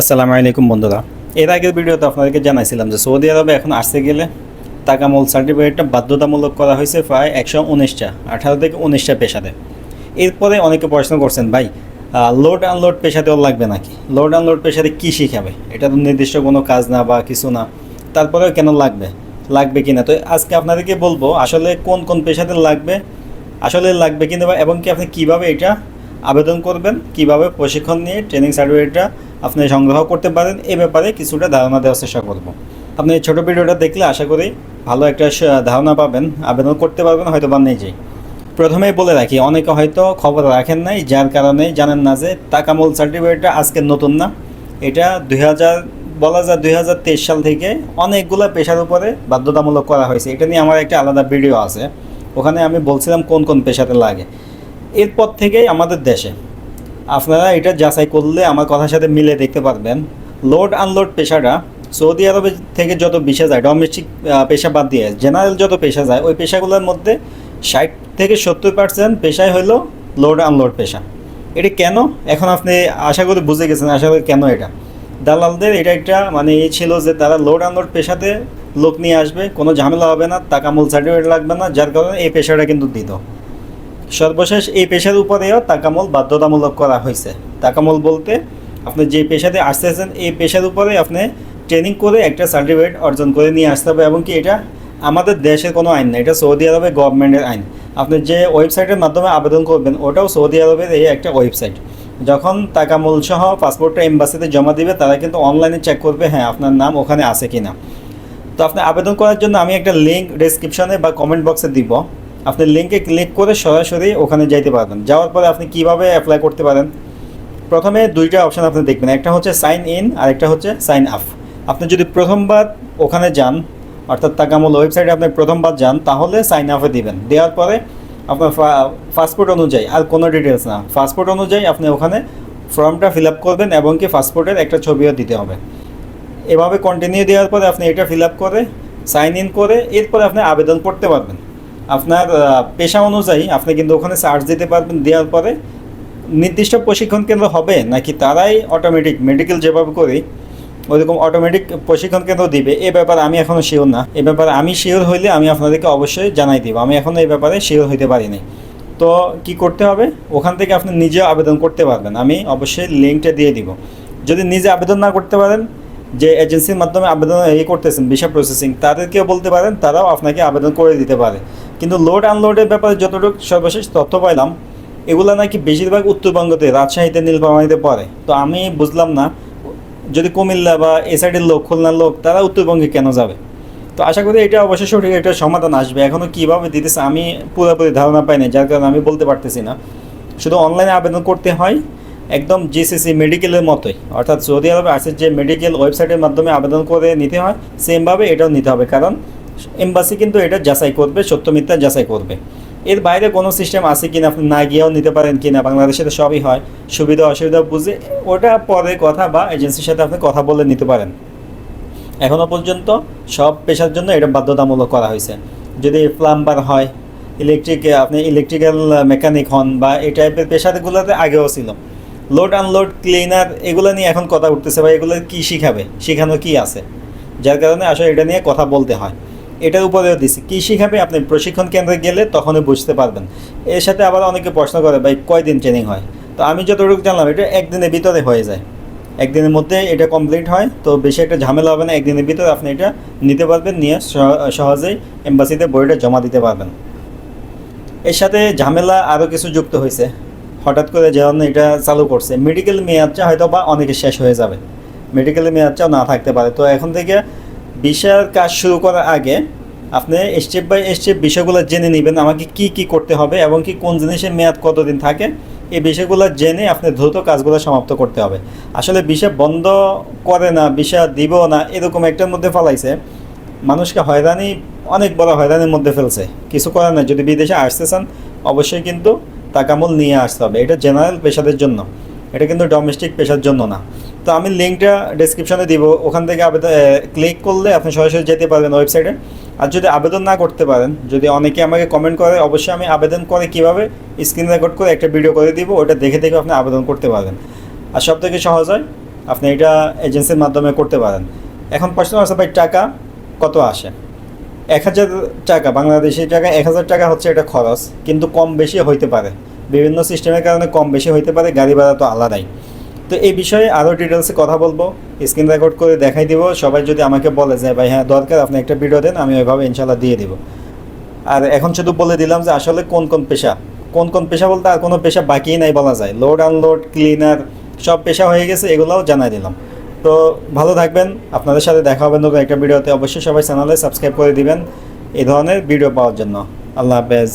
আসসালামু আলাইকুম বন্ধুরা। এর আগের ভিডিওতে আপনাদেরকে জানাইছিলাম যে সৌদি আরবে এখন আসতে গেলে তাকামল সার্টিফিকেটটা বাধ্যতামূলক করা হয়েছে প্রায় একশো উনিশটা, আঠারো থেকে উনিশটা পেশাতে। এরপরে অনেকে প্রশ্ন করছেন, ভাই লোড আনলোড পেশাতেও লাগবে নাকি? লোড আনলোড পেশাতে কী শিখাবে? এটা তো নির্দিষ্ট কোনো কাজ না বা কিছু না। তারপরেও কেন লাগবে? লাগবে কি না? তো আজকে আপনাদেরকে বলব, আসলে কোন কোন পেশাতে লাগবে, আসলে লাগবে কিনা বা এবং কি আপনি কীভাবে এটা আবেদন করবেন, কীভাবে প্রশিক্ষণ নিয়ে ট্রেনিং সার্টিফিকেটটা আপনি সংগ্রহ করতে পারেন, এ ব্যাপারে কিছুটা ধারণা দেওয়ার চেষ্টা করব। আপনি ছোটো ভিডিওটা দেখলে আশা করি ভালো একটা ধারণা পাবেন, আবেদন করতে পারবেন হয়তো বা নিজেই প্রথমেই বলে রাখি, অনেকে হয়তো খবর রাখেন নাই, যার কারণে জানেন না যে তাকামল সার্টিফিকেটটা আজকে নতুন না। এটা দুই হাজার, বলা যায় দুই হাজার তেইশ সাল থেকে অনেকগুলো পেশার উপরে বাধ্যতামূলক করা হয়েছে। এটা নিয়ে আমার একটা আলাদা ভিডিও আছে। ওখানে আমি বলছিলাম কোন কোন পেশাতে লাগে। এরপর থেকেই আমাদের দেশে। আপনারা এটা যাচাই করলে আমার কথার সাথে মিলে দেখতে পারবেন। লোড আনলোড পেশাটা সৌদি আরবে থেকে যত পেশা যায় ডোমেস্টিক পেশা বাদ দিয়ে জেনারেল যত পেশা যায়, ওই পেশাগুলোর মধ্যে ষাট থেকে সত্তর পার্সেন্ট পেশাই হলো লোড আনলোড পেশা। এটা কেন? এখন আপনি আশা করি বুঝে গেছেন আশা করি কেন এটা। দালালদের এটা একটা মানে এই ছিল যে তারা লোড আনলোড পেশাতে লোক নিয়ে আসবে, কোনো ঝামেলা হবে না টাকামূল সার্টিফিকেট লাগবে না, যার কারণে এই পেশাটা কিন্তু দিত। সর্বশেষ এই পেশার উপরেও তাকামল বাধ্যতামূলক করা হয়েছে। তাকামল বলতে, আপনি যে পেশাতে আসতেছেন, এই পেশার উপরে আপনি ট্রেনিং করে একটা সার্টিফিকেট অর্জন করে নিয়ে আসতে হবে এবং কি এটা আমাদের দেশের কোনো আইন না, এটা সৌদি আরবে গভর্নমেন্টের আইন। আপনি যে ওয়েবসাইটের মাধ্যমে আবেদন করবেন, ওটাও সৌদি আরবের এই একটা ওয়েবসাইট। যখন তাকামূল সহ পাসপোর্টটা এম্বাসিতে জমা দিবে, তারা কিন্তু অনলাইনে চেক করবে হ্যাঁ আপনার নাম ওখানে আছে কি না তো আপনি আবেদন করার জন্য আমি একটা লিঙ্ক ডেসক্রিপশনে বা কমেন্ট বক্সে দিব। আপনি লিঙ্কে ক্লিক করে সরাসরি ওখানে যাইতে পারবেন। যাওয়ার পরে আপনি কীভাবে অ্যাপ্লাই করতে পারেন? প্রথমে দুইটা অপশান আপনি দেখবেন। একটা হচ্ছে সাইন ইন আর একটা হচ্ছে সাইন আপ আপনি যদি প্রথমবার ওখানে যান, অর্থাৎ তাকামূল ওয়েবসাইটে আপনি প্রথমবার যান, তাহলে সাইন আপে দিবেন। দেওয়ার পরে আপনার পাসপোর্ট অনুযায়ী, আর কোনো ডিটেলস না। পাসপোর্ট অনুযায়ী আপনি ওখানে ফর্মটা ফিল আপ করবেন এবং কি পাসপোর্টের একটা ছবিও দিতে হবে। এভাবে কন্টিনিউ দেওয়ার পরে আপনি এটা ফিল আপ করে সাইন ইন করে, এরপরে আপনি আবেদন করতে পারবেন। আপনার পেশা অনুযায়ী আপনি কিন্তু ওখানে চার্জ দিতে পারবেন, দেওয়ার পরে নির্দিষ্ট প্রশিক্ষণ কেন্দ্র হবে নাকি তারাই অটোমেটিক মেডিকেল যেভাবে করি, ওইরকম অটোমেটিক প্রশিক্ষণ কেন্দ্র দিবে, এ ব্যাপারে আমি এখনও শিওর না। এ ব্যাপারে আমি শিওর হইলে আমি আপনাদেরকে অবশ্যই জানাই দিব। আমি এখনও এই ব্যাপারে শিওর হইতে পারিনি। তো কি করতে হবে? ওখান থেকে আপনি নিজে আবেদন করতে পারবেন। আমি অবশ্যই লিঙ্কটা দিয়ে দিব। যদি নিজে আবেদন না করতে পারেন, যে এজেন্সির মাধ্যমে আবেদন এই করতেছেন ভিসা প্রসেসিং তাদেরকেও বলতে পারেন, তারাও আপনাকে আবেদন করে দিতে পারে। কিন্তু লোড আনলোডের ব্যাপারে যতটুকু সর্বশেষ তথ্য পাইলাম, এগুলো নাকি বেশিরভাগ উত্তরবঙ্গতে, রাজশাহীতে, নীলফামারীতে পড়ে। তো আমি বুঝলাম না, যদি কুমিল্লা বা এ সাইডের লোক, খুলনার লোক, তারা উত্তরবঙ্গে কেন যাবে? তো আশা করি এটা অবশ্যই সঠিক একটা সমাধান আসবে। এখনও কীভাবে দিতেছে, আমি পুরোপুরি ধারণা পাইনি, যার কারণে আমি বলতে পারতেছি না। শুধু অনলাইনে আবেদন করতে হয়, একদম জিসিসি মেডিকেলের মতোই। অর্থাৎ সৌদি আরবে আছে যে মেডিকেল ওয়েবসাইটের মাধ্যমে আবেদন করে নিতে হয় সেমভাবে এটাও নিতে হবে। কারণ এম্বাসি কিন্তু এটা যাচাই করবে, সত্য মিথ্যা যাচাই করবে। এর বাইরে কোনো সিস্টেম আছে কিনা, আপনি না গিয়েও নিতে পারেন কিনা, বাংলাদেশে তো সবই হয়। সুবিধা, অসুবিধা বুঝে ওটা পরে কথা বা এজেন্সির সাথে আপনি কথা বলে নিতে পারেন। এখনও পর্যন্ত সব পেশার জন্য এটা বাধ্যতামূলক করা হয়েছে। যদি প্লাম্বার হয় ইলেকট্রিক আপনি ইলেকট্রিক্যাল মেকানিক হন বা এই টাইপের পেশাগুলোতে আগেও ছিল। লোড আনলোড ক্লিনার এগুলো নিয়ে এখন কথা উঠতেছে বা এগুলো কী শিখাবে? শেখানো কি আছে? যার কারণে আসলে এটা নিয়ে কথা বলতে হয়। এটার উপরেও দিছি। কী শিখাবে? আপনি প্রশিক্ষণ কেন্দ্রে গেলে তখনই বুঝতে পারবেন। এর সাথে আবার অনেকে প্রশ্ন করে, ভাই, কয়দিন ট্রেনিং হয়? তো আমি যতটুকু জানলাম, এটা একদিনের ভিতরে হয়ে যায়। একদিনের মধ্যে এটা কমপ্লিট হয়, তো বেশি একটা ঝামেলা হবে না। একদিনের ভিতরে আপনি এটা নিতে পারবেন, নিয়ে সহ- সহজেই এম্বাসিতে বইটা জমা দিতে পারবেন। এর সাথে ঝামেলা আরও কিছু যুক্ত হয়েছে। হঠাৎ করে যেমন এটা চালু করছে। মেডিকেল মেয়াদটা হয়তো বা অনেকে শেষ হয়ে যাবে। মেডিকেলের মেয়াদটাও না থাকতে পারে। তো এখন থেকে ভিসার কাজ শুরু করার আগে আপনি স্টেপ বাই স্টেপ বিষয়গুলো জেনে নেবেন, আমাকে কি কি করতে হবে এবং কি কোন জিনিসের মেয়াদ কতদিন থাকে, এই বিষয়গুলো জেনে আপনি দ্রুত কাজগুলো সমাপ্ত করতে হবে। আসলে ভিসা বন্ধ করে না ভিসা দিব না, এরকম একটার মধ্যে ফেলাইছে। মানুষকে হয়রানি, অনেক বড় হয়রানির মধ্যে ফেলছে। কিছু করার নাই, যদি বিদেশে আসতে চান, অবশ্যই কিন্তু তাকামূল নিয়ে আসতে হবে। এটা জেনারেল পেশাদের জন্য। এটা কিন্তু ডোমেস্টিক পেশার জন্য না। তো আমি লিঙ্কটা ডেসক্রিপশনে দিব। ওখান থেকে আবেদন ক্লিক করলে আপনি সরাসরি যেতে পারবেন ওয়েবসাইটে আর যদি আবেদন না করতে পারেন, যদি অনেকে আমাকে কমেন্ট করে, অবশ্যই আমি আবেদন করে কীভাবে স্ক্রিন রেকর্ড করে একটা ভিডিও করে দিব, ওটা দেখে দেখে আপনি আবেদন করতে পারেন। আর সব থেকে সহজ হয়, আপনি এটা এজেন্সির মাধ্যমে করতে পারেন। এখন প্রশ্ন আছে ভাই, টাকা কত আসে? এক হাজার টাকা, বাংলাদেশি টাকা এক হাজার টাকা হচ্ছে এটা খরচ, কিন্তু কম বেশি হইতে পারে। বিভিন্ন সিস্টেমের কারণে কম বেশি হইতে পারে, গাড়ি ভাড়া তো আলাদাই। তো এই বিষয়ে আরও ডিটেলসে কথা বলব। স্ক্রিন রেকর্ড করে দেখাই দিব। সবাই যদি আমাকে বলে যে, ভাই হ্যাঁ দরকার, আপনি একটা ভিডিও দেন, আমি ওইভাবে ইনশাল্লাহ দিয়ে দিব। আর এখন শুধু বলে দিলাম যে, আসলে কোন কোন পেশা? কোন কোন পেশা বলতে আর কোনো পেশা বাকিই নাই বলা যায়। লোড আনলোড ক্লিনার সব পেশা হয়ে গেছে, এগুলোও জানাই দিলাম। তো ভালো থাকবেন। আপনাদের সাথে দেখা হবে নতুন একটা ভিডিওতে অবশ্যই সবাই চ্যানেলে সাবস্ক্রাইব করে দিবেন এই ধরনের ভিডিও পাওয়ার জন্য। আল্লাহ হাফেজ।